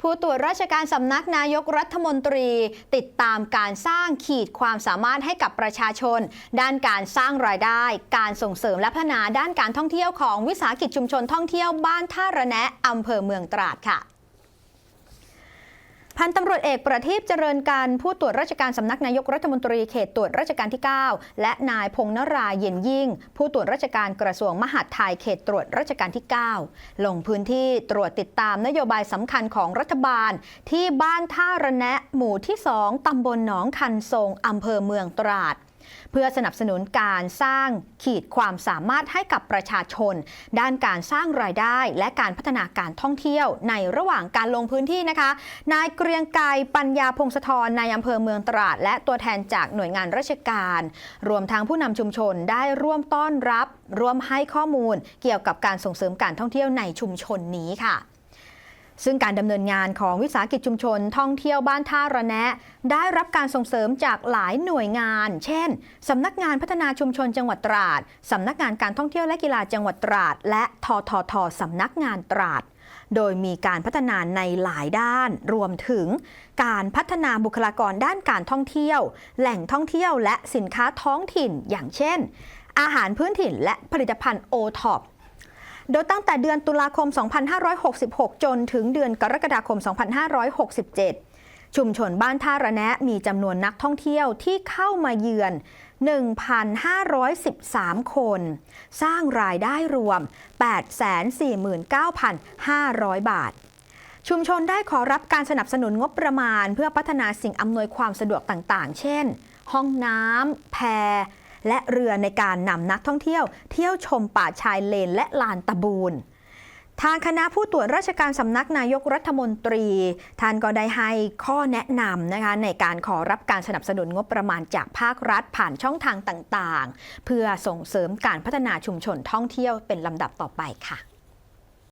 ผู้ตรวจราชการสำนักนายกรัฐมนตรี ติดตามการสร้างขีดความสามารถให้กับประชาชน ด้านการสร้างรายได้ การส่งเสริมและพัฒนาด้านการท่องเที่ยวของวิสาหกิจชุมชนท่องเที่ยวบ้านท่าระแนะอำเภอเมืองตราดค่ะ พันตำรวจเอกประทีปเจริญการผู้ตรวจราชการสำนักนายกรัฐมนตรีเขตตรวจราชการที่ 9 และนายพงนราเย็นยิ่ง ผู้ตรวจราชการกระทรวงมหาดไทยเขตตรวจราชการที่ 9 ลงพื้นที่ตรวจติดตามนโยบายสำคัญของรัฐบาล ที่บ้านท่าระแนะหมู่ที่ 2 ตำบลหนองคันทรงอำเภอเมืองตราด เพื่อสนับสนุนการสร้างขีดความสามารถให้กับประชาชน ด้านการสร้างรายได้ และการพัฒนาการท่องเที่ยวในระหว่างการลงพื้นที่นะคะ นายเกรียงไกรปัญญาพงศธรนายอำเภอเมืองตราด และตัวแทนจากหน่วยงานราชการ รวมทั้งผู้นำชุมชนได้ร่วมต้อนรับ ร่วมให้ข้อมูล เกี่ยวกับการส่งเสริมการท่องเที่ยวในชุมชนนี้ค่ะ ซึ่งการดำเนินงานของวิสาหกิจชุมชนท่องเที่ยวบ้านท่าระแนะ ได้รับการส่งเสริมจากหลายหน่วยงาน เช่นสำนักงานพัฒนาชุมชนจังหวัดตราดสำนักงานการท่องเที่ยวและกีฬาจังหวัดตราด และทททสำนักงานตราดโดยมีการพัฒนาในหลายด้านรวมถึง การพัฒนาบุคลากรด้านการท่องเที่ยว แหล่งท่องเที่ยวและสินค้าท้องถิ่น อย่างเช่น อาหารพื้นถิ่นและผลิตภัณฑ์โอท็อป โดยตั้งแต่เดือนตุลาคม 2566 จนถึงเดือนกรกฎาคม 2567 ชุมชนบ้านท่าระแนะมีจำนวนนักท่องเที่ยวที่เข้ามาเยือน 1,513 คน สร้างรายได้รวม 849,500 บาทชุมชนได้ขอรับการสนับสนุนงบประมาณ เพื่อพัฒนาสิ่งอำนวยความสะดวกต่างๆ เช่น ห้องน้ำแพ และเรือในการนำนักท่องเที่ยว เที่ยวชมป่าชายเลนและลานตะบูนทางคณะผู้ตรวจราชการสำนักนายกรัฐมนตรี ท่านก็ได้ให้ข้อแนะนำนะคะในการขอรับการสนับสนุนงบประมาณจากภาครัฐผ่านช่องทางต่างๆ เพื่อส่งเสริมการพัฒนาชุมชนท่องเที่ยวเป็นลำดับต่อไปค่ะ